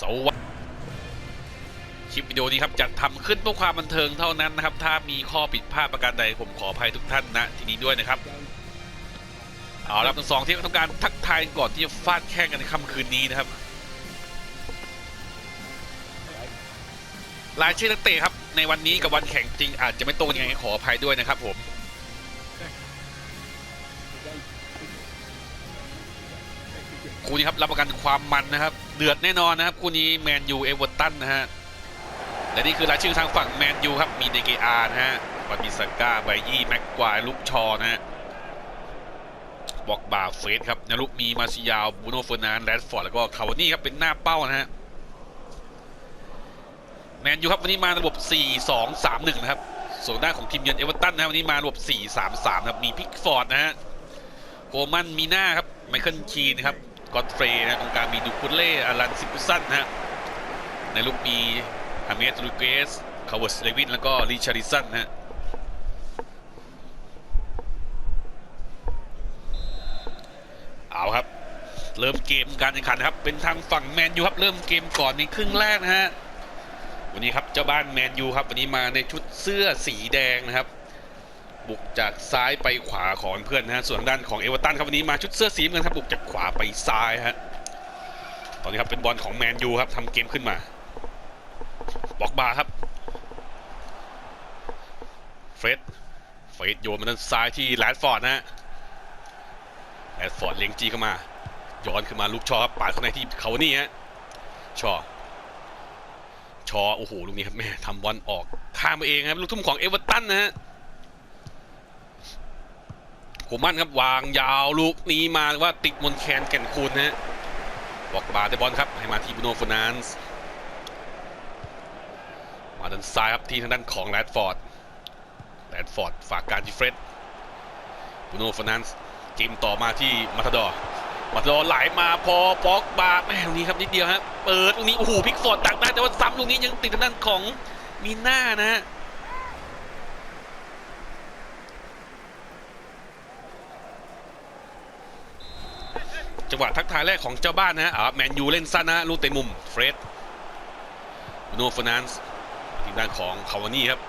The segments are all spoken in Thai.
สวัสดีคลิปวิดีโอนี้ครับจัดทำขึ้นเพื่อความบันเทิงเท่านั้นนะครับ ถ้ามีข้อผิดพลาดประการใดผมขออภัยทุกท่านนะทีนี้ด้วยนะครับ เอาละทั้งสองที่ต้องการทักทายก่อนที่จะฟาดแข่งกันในค่ำคืนนี้นะครับรายชื่อนักเตะครับ ในวันนี้กับวันแข่งจริง อาจจะไม่ตรงยังไงขออภัยด้วยนะครับผมคู่นี้ครับรับประกันความมันนะครับ เดือดแน่นอนนะครับคู่นี้แมนยูเอเวอร์ตันนะฮะและนี่คือรายชื่อทางฝั่งแมนยูครับมีเดเกอาร์นะฮะวันบิสก้าไบยี่แม็กควายลุกชอนะฮะบอกบาเฟสครับนลุกมีมาซิยาวบูโนเฟอร์นานแรดฟอร์ดแล้วก็คาวานี่ครับเป็นหน้าเป้านะฮะแมนยูครับวันนี้มาระบบ 4 2 3 1 นะครับ ส่วนด้านของทีมเยือนเอเวอร์ตันนะวันนี้มาระบบ 4 3 3ครับ มีพิกฟอร์ดนะฮะโกมันมีหน้าครับ ไมเคิลคีนครับ กอดเฟรย์นะตรงกลางมีดูคุเล่อารันซิกุสันนะในลูกมีฮาเมสลูเกสคาร์เวสเลวินแล้วก็ริชาริสันนะเอาครับ เริ่มเกมการแข่งขันครับ เป็นทางฝั่งแมนยูครับ เริ่มเกมก่อนในครึ่งแรกนะฮะวันนี้ครับเจ้าบ้านแมนยูครับ วันนี้มาในชุดเสื้อสีแดงนะครับ บุกจากซ้ายไปขวาของเพื่อนนะฮะส่วนด้านของเอเวอร์ตันครับวันนี้มาชุดเสื้อสีเหมือนครับบุกจากขวาไปซ้ายฮะตอนนี้ครับเป็นบอลของแมนยูครับทำเกมขึ้นมาบอกบาครับเฟรดเฟรดโยนมาด้านซ้ายที่แรดฟอร์ดนะฮะแอดฟอร์ดเล็งจีเข้ามาย้อนขึ้นมาลูกชอครับปาดเข้าในที่เขานี่ฮะชอชอโอ้โหลูกนี้ครับแม่ทำบอลออกข้ามมาเองครับลูกทุ่มของเอเวอร์ตันนะฮะ โหมันครับวางยาวลูกนี้มาว่าติดมนแคนแก่นคูณนะฮะบอกบาได้บอลครับให้มาที่บูโนฟนานส์มาด้านซ้ายครับที่ทางด้านของแรดฟอร์ดแรดฟอร์ดฝากการที่เฟรดบูโนฟนานส์จิมต่อมาที่มาทาดอร์มาทดอร์ไหลมาพอปอกบาแม่ลูกนี้ครับนิดเดียวฮะเปิดลูกนี้โอ้โหพิกฟอร์ดตักได้แต่ว่าซ้ำลูกนี้ยังติดทางด้านของมีหน้านะฮะ จังหวะทักทายแรกของเจ้าบ้านนะฮะอ่าแมนยูเล่นสั้นนะลูกเตะมุมเฟรดโนฟนานส์ทีมด้านของคาวานี่ครับ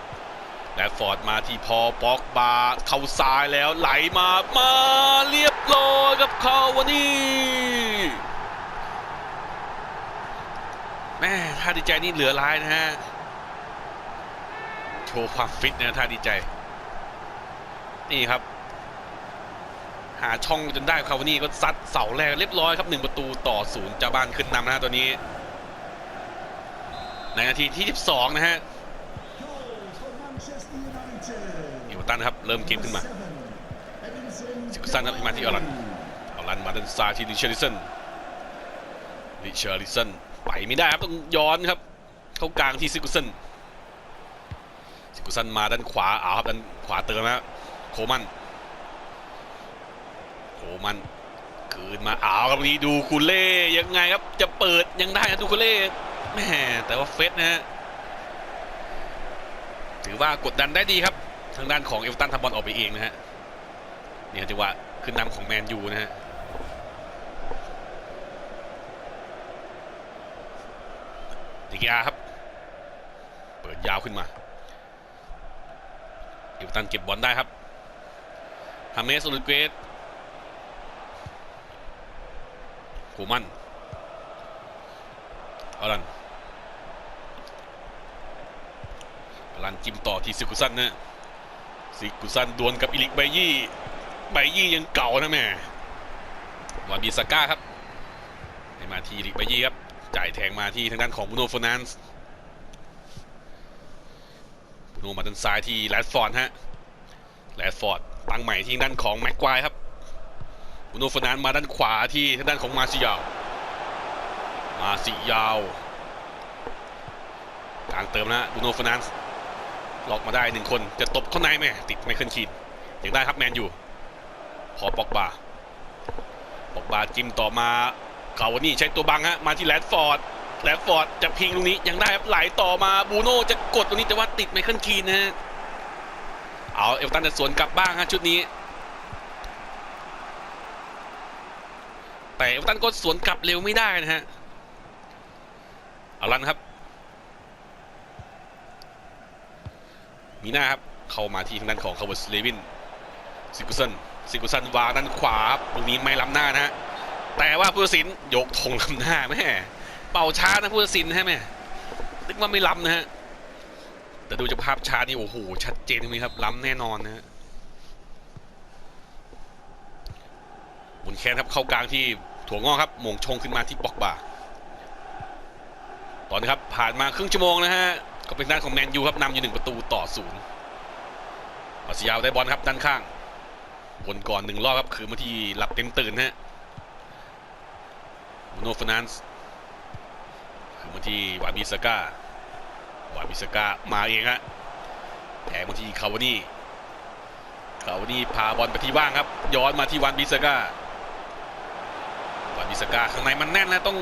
แรดฟอร์ดมาที่พอปอกบาเข้าซ้ายแล้วไหลมามาเรียบร้อยกับเขาวันนี้แม่ท่าดีใจนี่เหลือร้ายนะฮะโชว์ความฟิตนะท่าดีใจ นี่ครับ หาช่องจนได้คาวานี่ก็ซัดเสาแรกเรียบร้อยครับหนึ่งประตูต่อศูนย์เจ้าบ้านขึ้นนำนะฮะตัวนี้ ในนาทีที่ 12 นะฮะอีวตันครับ เริ่มเกมขึ้นมาซิกุสันครับมาที่อลันอลันมาด้านซ้ายที่ริชาริสันริชาริสันไปไม่ได้ครับต้องย้อนครับ เข้ากลางที่ซิกุสันซิกุสันมาด้านขวาเอาครับด้านขวาเติมนะโคมัน มันคืนมาเอาครับวันนี้ดูคูเล่ยังไงครับ จะเปิดยังได้นะดูคูเล่แม่แต่ว่าเฟสนะฮะถือว่ากดดันได้ดีครับ ทางด้านของเอเวอร์ตันทำบอลออกไปเองนะฮะเนี่ยจังหวะขึ้นนำของแมนยูนะฮะดิกอาครับ เปิดยาวขึ้นมาเอเวอร์ตันเก็บบอลได้ครับฮาเมสโอลิเกต โคมันเอาลันอลันจิ้มต่อที่ซิกุสันนะซิกุซันดวลกับอิลิกไบยี่ไบยี่ยังเก่านะแม่วาบีสก้าครับให้มาที่อิลิกไบยี่ครับจ่ายแทงมาที่ทางด้านของบูโนฟนานส์บูโนมาด้านซ้ายที่แรดฟอร์ดฮะแรดฟอร์ดตั้งใหม่ที่ด้านของแม็กควายครับ บูโนฟนานมาด้านขวาที่ทางด้านของมาซิยาว มาซิยาวกลางเติมนะบูโนฟนานซ์ล็อกมาได้หนึ่งคนจะตบเข้าในไหมติดไม่ขึ้นคีนยังได้ครับแมนอยู่ พอปอกบาปอกบาจิ้มต่อมาเกาวานี่ใช้ตัวบังฮะมาที่แรดฟอร์ดแรดฟอร์ดจะพิงตรงนี้ยังได้ครับไหลต่อมาบูโน่จะกดตรงนี้แต่ว่าติดไม่ขึ้นคีนนะฮะเอาเอลตันจะสวนกลับบ้างฮะชุดนี้ แต่เอลตันก็สวนกลับเร็วไม่ได้นะฮะอารันครับ มีหน้าครับ เข้ามาที่ทางด้านของคาร์บสเลวินซิกุสันซิกุสันวางด้านขวาตรงนี้ไม่ล้ำหน้านะฮะแต่ว่าผู้ตัดสินยกธงล้ำหน้าแม่เป่าช้านะผู้ตัดสินใช่ไหมนึกว่าไม่ล้ำนะฮะแต่ดูจากภาพช้านี่โอ้โหชัดเจนตรงครับล้ำแน่นอนนะฮะหมุนแคนครับเข้ากลางที่ ถั่วงอกครับหมงชงขึ้นมาที่ปอกบาตอนนี้ครับผ่านมาครึ่งชั่วโมงนะฮะก็เป็นด้านของแมนยูครับนำอยู่หนึ่งประตูต่อศูนย์มาซิยาวได้บอลครับด้านข้างวนก่อนหนึ่งรอบครับคือมาที่หลับเต็มตื่นฮะบูโนฟนานส์คือมาที่วานบิสก้าวานบิสก้ามาเองฮะแทงมาที่คาวานี่คาวานี่พาบอลไปที่ว่างครับ ย้อนมาที่วานบิสก้า วานบิสกาข้างในมันแน่นแล้วต้อง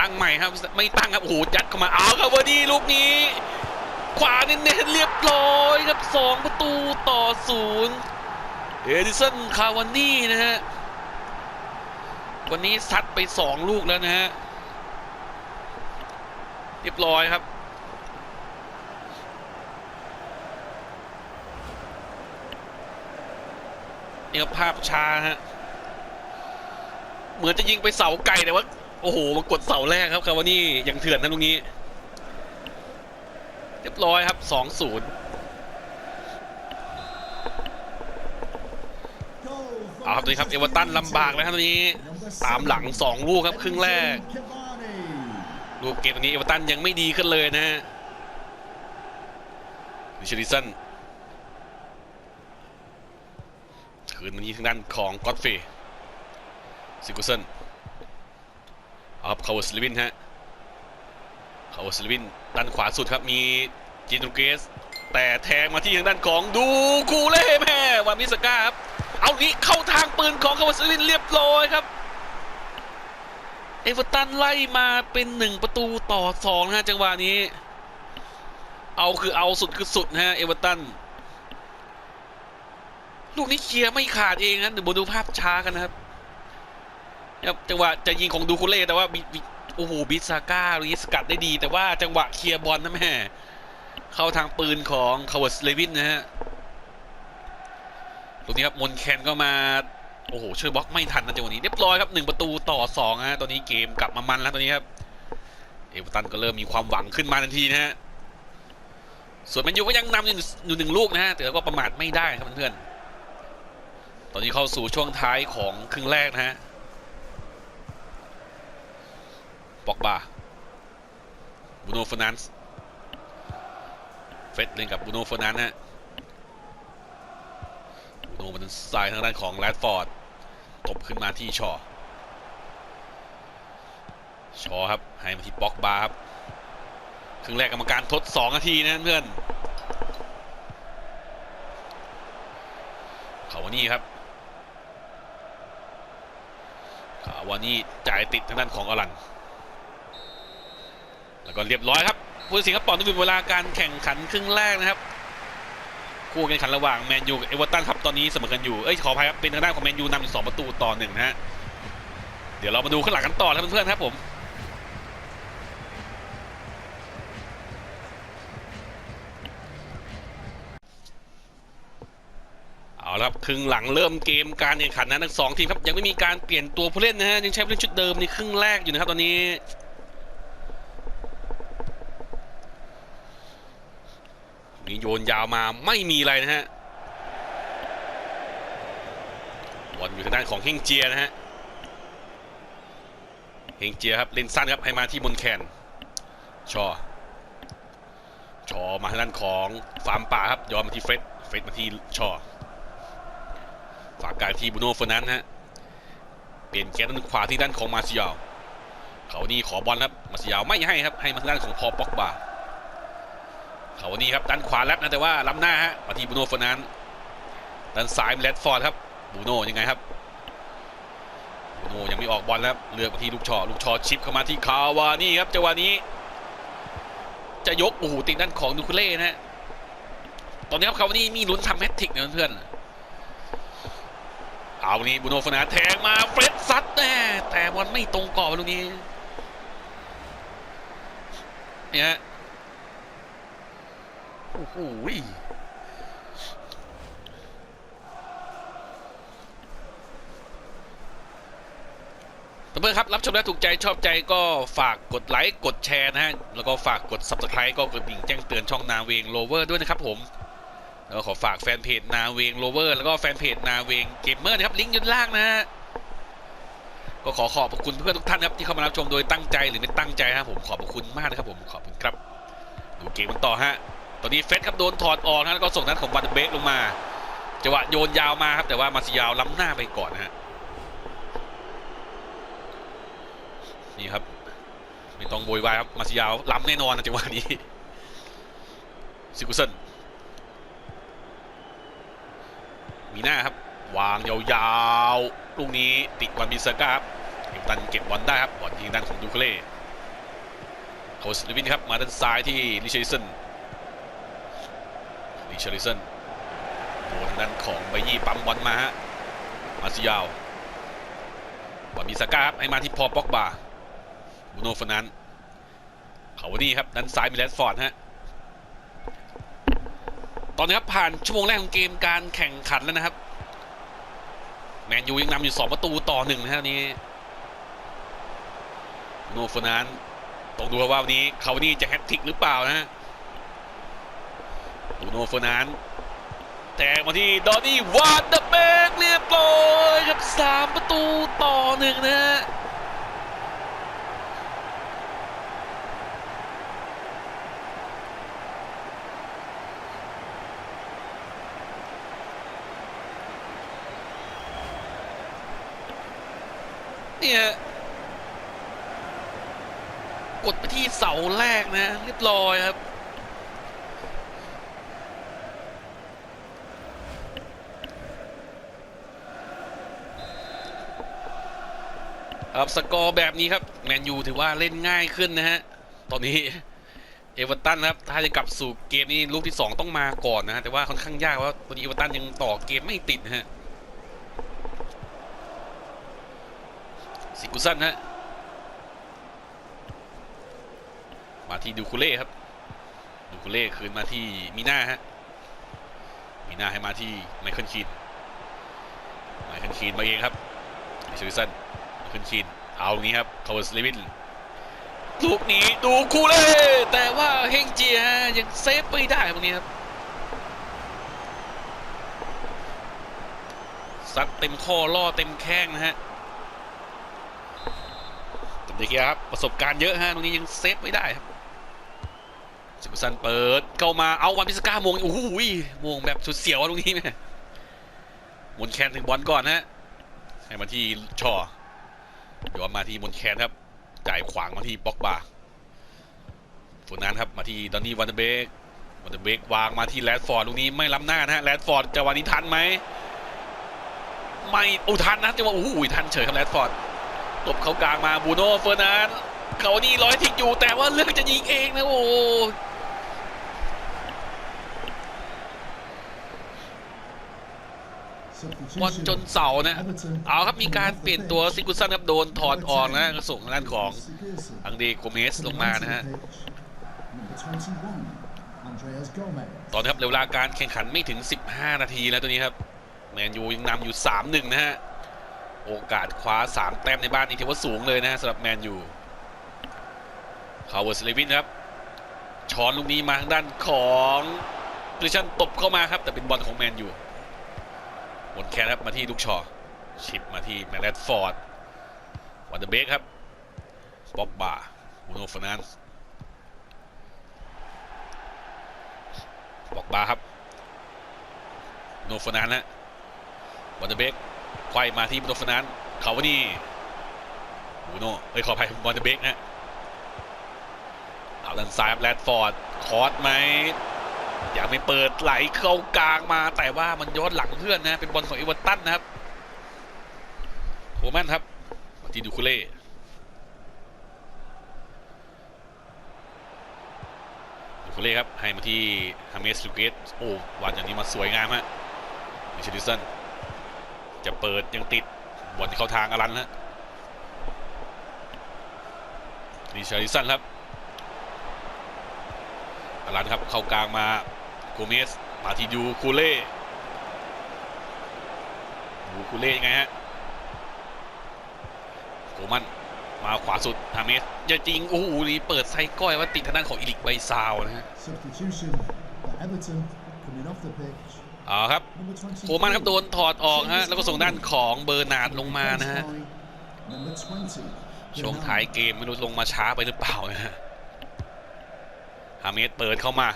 ตั้งใหม่ครับ ไม่ตั้งครับโอ้โหยัดเข้ามาเอาครับวันนี้ลูกนี้ ขวาเน้นๆเรียบร้อยครับสองประตูต่อศูนย์เอดิสันคาวานี่นะฮะวันนี้ซัดไปสองลูกแล้วนะฮะเรียบร้อยครับนี่ครับภาพช้าฮะ เหมือนจะยิงไปเสาไกลแต่ว่าโอ้โหมากดเสาแรกครับคาวานี่ยังเถื่อนนะตรงนี้ เรียบร้อยครับสองศูนย์เอาครับตอนนี้ครับเอเวอร์ตันลำบากแล้วครับตอนนี้ตามหลังสองลูกครับครึ่งแรกลูกเกมตรงนี้เอเวอร์ตันยังไม่ดีขึ้นเลยนะฮะดิชลิสันคืนวันนี้ทางด้านของก็อตเฟย์ ซิกุสันอาครับคาวสลิวินฮะคาวสลิวินด้านขวาสุดครับมีจินตูเกส แต่แทงมาที่ทางด้านของดูคูเล่แม่วามิสก้าครับเอานี้เข้าทางปืนของคาวสลิวินเรียบร้อยครับเอเวอร์ตันไล่มาเป็นหนึ่งประตูต่อสองนะฮะจังหวะนี้ เอาคือเอาสุดคือสุดนะฮะเอเวอร์ตันลูกนี้เคลียร์ไม่ขาดเองนะเดี๋ยวมาดูภาพช้ากันนะครับ จังหวะจะยิงของดูคูเล่แต่ว่าบิโอ้โหบิซาก้าลูกนี้สกัดได้ดี แต่ว่าจังหวะเคลียร์บอลนะแม่เข้าทางปืนของคาวสเลวินนะฮะตรงนี้ครับมอนแคนก็มาโอ้โหช่วยบล็อกไม่ทันนะจังหวะนี้เรียบร้อยครับหนึ่งประตูต่อสองฮะตอนนี้เกมกลับมามันแล้วตอนนี้ครับเอเวอร์ตันก็เริ่มมีความหวังขึ้นมาทันทีนะฮะส่วนแมนยูก็ยังนำอยู่อยู่หนึ่งลูกนะฮะแต่ก็ประมาทไม่ได้ครับเพื่อนๆตอนนี้เข้าสู่ช่วงท้ายของครึ่งแรกนะฮะ ปอกบาบูโนฟนันส์เฟสเล่นกับบูโนฟนันส์ฮะบูโนมันสายทางด้านของแรดฟอร์ดตบขึ้นมาที่ชอ ชอครับ ให้มาที่ปอกบาครับครึ่งแรกกรรมการทด2นาทีนะเพื่อนเขาวานี่ครับขาวานี่จ่ายติดทางด้านของอลัน แล้วก็เรียบร้อยครับผู้ตัดสินครับปอนต้องเป็นเวลาการแข่งขันครึ่งแรกนะครับ คู่แข่งขันระหว่างแมนยูกับเอเวอร์ตันครับตอนนี้เสมอกันอยู่เอ้ยขออภัยครับเป็นทางด้านของแมนยูนำอยู่สองประตูต่อหนึ่งนะฮะเดี๋ยวเรามาดูข้างหลังกันต่อครับเพื่อนๆครับผมเอาละครับครึ่งหลังเริ่มเกมการแข่งขันนะทั้งสองทีมครับยังไม่มีการเปลี่ยนตัวผู้เล่นนะฮะยังใช้ผู้เล่นชุดเดิมในครึ่งแรกอยู่นะครับตอนนี้ มีโยนยาวมาไม่มีอะไรนะฮะบอลอยู่ทางด้านของเฮงเจียนะฮะเฮงเจียครับเล่นสั้นครับให้มาที่มนแคนชอชอมาทางด้านของฟาร์มป่าครับย้อนมาที่เฟรดเฟรดมาที่ชอฝากกางที่บูโน่เฟอร์นันฮะเปลี่ยนแกนด้านขวาที่ด้านของมาซิยาวเขานี่ขอบอลครับมาซิยาวไม่ให้ครับให้มาทางด้านของพอลป็อกบา เขาวันี่ครับด้านขวาแลบนะแต่ว่าล้ำหน้าฮะมาที่บูโน่ฟอร์นันด้านซ้ายแรดฟอร์ดครับบูโน่ยังไงครับบูโน่ยังไม่ออกบอลแล้วเลือกมาที่ลูกชอลูกชอชิปเข้ามาที่คาวานี่ครับจังหวะนี้ จะยกโอ้โหติดด้านของนูคุเล่นะฮะตอนนี้ครับคาวานี่มีลุ้นทำแมตติกนะเพื่อนเอาวันนี้บูโน่ฟอร์นันแทงมาเฟรดซัดแน่แต่บอลไม่ตรงกรอบลูกนี้เนี่ย โอ้โหเพื่อนครับรับชมแล้วถูกใจชอบใจก็ฝากกดไลค์กดแชร์นะฮะ แล้วก็ฝากกด subscribe ก็กดดิ่งแจ้งเตือนช่องนาเวงโลเวอร์ด้วยนะครับผมแล้วก็ขอฝากแฟนเพจนาเวงโลเวอร์แล้วก็แฟนเพจนาเวงเกมเมอร์นะครับลิงก์อยู่นล่างนะฮะก็ขอขอบคุณเพื่อนทุกท่านครับที่เข้ามารับชมโดยตั้งใจหรือไม่ตั้งใจนะครับผมขอบคุณมากนะครับผมขอบคุณครับดูเกมกันต่อฮะ ตอนนี้เฟสครับโดนถอดออกนะแล้วก็ส่งนั้นของวันเบกลงมาจังหวะโยนยาวมาครับ แต่ว่ามาซิยาวล้ำหน้าไปก่อนนะฮะนี่ครับไม่ต้องโวยวายครับมาซิยาวล้ำแน่นอนนะจังหวะนี้ซิกุเซนมีหน้าครับ วางยาวๆลูกนี้ติดวันบินเซอร์ก้าครับเอ็มตันเก็บบอลได้ครับบอลยิงด้านของดูเคเล่โคสลิวินครับมาด้านซ้ายที่ลิเชลิสัน ลิเชลิสันโดนทางด้านของไบยี่ปั๊มบอลมาฮะ มาซิยาวบอลบินเซอร์ก้าครับให้มาที่พอป็อกบาบูโนฟนันเขาวันนี้ครับด้านซ้ายมีแรดฟอร์ดฮะ ตอนนี้ครับผ่านชั่วโมงแรกของเกมการแข่งขันแล้วนะครับ แมนยูยังนำอยู่ 2 ประตูต่อหนึ่งนะครับนนี้โนฟนานต้องดูว่าวันนี้เขาวันี่จะแฮตทริกหรือเปล่านะฮะ ดูโนฟนานแต่มาที่ดอนนี่วานเดอร์เบกเรียบร้อยครับ3ประตูต่อหนึ่งนะฮะเนี่ยกดไปที่เสาแรกนะ เรียบร้อยครับ ครับสกอร์แบบนี้ครับแมนยูถือว่าเล่นง่ายขึ้นนะฮะตอนนี้เอเวอร์ตันครับถ้าจะกลับสู่เกมนี้ลูกที่ 2 ต้องมาก่อนนะฮะแต่ว่าค่อนข้างยากเพราะว่าตอนนี้เอเวอร์ตันยังต่อเกมไม่ติดนะฮะสิกุสันฮะมาที่ดูคูเล่ครับดูคูเล่คืนมาที่มีนาฮะมีนาให้มาที่ไมเคิลคีนไมเคิลคีนมาเองครับสิกุสัน ไมเคิลคีนเอางี้ครับคาร์สเลวินลูกนี้ดูคูเล่แต่ว่าเฮงเจียยังเซฟไม่ได้ตรงนี้ครับซัดเต็มข้อล่อเต็มแข้งนะฮะเด็กครับ ประสบการณ์เยอะฮะตรงนี้ยังเซฟไม่ได้ครับสิกุสันเปิดเข้ามาเอาวันพิสก้ามงโอ้โหมงแบบสุดเสียวตรงนี้แม่มนแคนถึงบอลก่อนฮะให้มาที่ชอ เดี๋ยวมาที่มนแคนครับ จ่ายขวางมาที่บ็อกบาฝนนั้นครับมาที่ดอนนี่วันเดเบกวันเดเบกวางมาที่แรดฟอร์ดลูกนี้ไม่ล้ำหน้านะฮะแรดฟอร์ดจะวันนี้ทันไหมไม่โอ้ทันนะจังหวะโอ้โหทันเฉยครับแรดฟอร์ดตบเขากลางมาบูโน่เฟอร์นานเขานี่ร้อยทิกอยู่แต่ว่าเลือกจะยิงเองนะโอ้ บอลจนเสานะ เอาครับมีการเปลี่ยนตัวซิกุสันครับโดนถอดออกนะกระส่งทางด้านของอังเดโกเมสลงมานะฮะตอนนี้ครับเวลาการแข่งขันไม่ถึง 15 นาทีแล้วตัวนี้ครับแมนยูยังนำอยู่ 3-1 นะฮะ โอกาสคว้า 3 แต้มในบ้านนี่ถือว่าสูงเลยนะสำหรับแมนยูคาร์เวอร์สเลวินครับช้อนลูกนี้มาทางด้านของปริชันตบเข้ามาครับ แต่เป็นบอลของแมนยู บนแคนครับมาที่ลูกชอ ชิปมาที่แมนแรดฟอร์ดวันเดอร์เบกครับป๊อบบาบูโนฟนานบอกบาครับ โนฟนานฮะวันเดอร์เบกไขว้มาที่บูโนฟนันเขาว่านี่บูโน่เอ้ยขออภัยบอลเดเบกนะเอาด้านซ้ายแรดฟอร์ดคอร์สไหม ยากไม่เปิดไหลเข้ากลางมาแต่ว่ามันย้อนหลังเพื่อนนะเป็นบอลของอเวอตันนะครับโฮแมนครับมาที่ดูคูเล่ดูคูเล่ครับให้มาที่ฮาเมสลูเกสโอ้วันอย่างนี้มาสวยงามฮะมิชลิสันจะเปิดยังติดบอลเข้าทางอลันฮะริชาริสันครับ อารันครับ เข้ากลางมาโกเมสมาทีดูคูเล่ดูคูเล่ยังไงฮะโกมันมาขวาสุดฮาเมสจะจริงโอ้โหนี่เปิดไซก้อยว่าติดทางด้านของอิลิกไบซาวนะฮะ Substitution for Everton coming off the pitch. เอาครับ Number 20. โกมันครับโดนถอดออกฮะแล้วก็ส่งด้านของเบอร์นาร์ดลงมานะฮะ Number 20. ช่วงท้ายเกมไม่รู้ลงมาช้าไปหรือเปล่านะฮะฮาเมสเปิดเข้ามา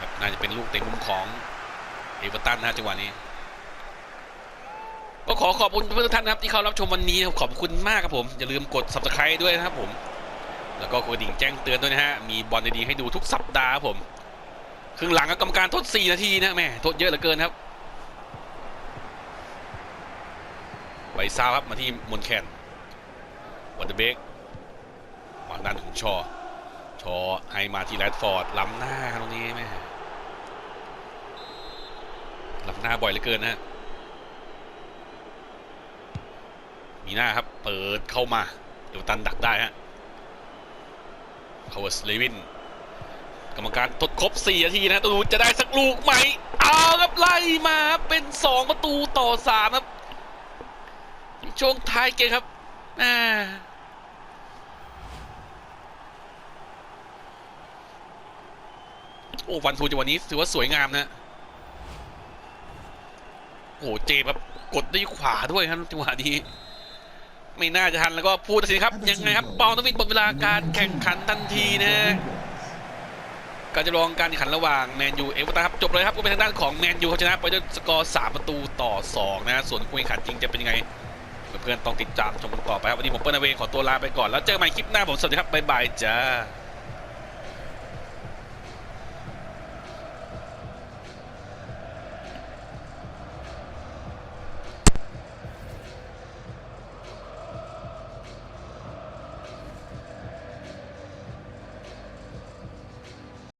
ครับน่าจะเป็นลูกเตะมุมของเอเวอร์ตันนะจังหวะนี้ก็ขอขอบคุณทุกท่านนะครับที่เข้ารับชมวันนี้ขอบคุณมากครับผมอย่าลืมกด subscribe ด้วยนะครับผม แล้วก็กดดิ่งแจ้งเตือนด้วยนะฮะมีบอลดีๆให้ดูทุกสัปดาห์ครับผมครึ่งหลังก็กรรมการทด 4 นาทีนะแม่ทดเยอะเหลือเกินครับไวซาครับมาที่มอนแคนวันเดอร์เบกมาด้านของชอ ชอให้มาที่แรดฟอร์ดล้ำหน้าตรงนี้แม่ล้ำหน้าบ่อยเหลือเกินนะมีหน้าครับ เปิดเข้ามาเดี๋ยวตันดักได้ฮะคาวสเลวิน กรรมการทดครบ4นาทีนะตูจะได้สักลูกไหมเอาครับไล่มาเป็น 2 ประตูต่อ 3 ครับ ช่วงท้ายเกมครับอ่า โอ้วันทูจังหวะนี้ถือว่าสวยงามนะโอ้เจมส์ครับกดด้วยขวาด้วยครับจังหวะนี้ไม่น่าจะทันแล้วก็พูดตัดสินครับ ยังไงครับ เปาต้องวินหมดเวลาการแข่งขันทันทีนะการจะลองการแข่งขันระหว่างแมนยูเอเวอร์ตันครับจบเลยครับก็เป็นทางด้านของแมนยูเขาชนะไปด้วยสกอร์3ประตูต่อ2นะส่วนคุยขันจริงจะเป็นยังไงเพื่อนๆต้องติดตามชมกันต่อไปครับวันนี้ผมเปิ้ลนาเวขอตัวลาไปก่อนแล้วเจอกันใหม่คลิปหน้าผมสวัสดีครับบ๊ายบายจ้า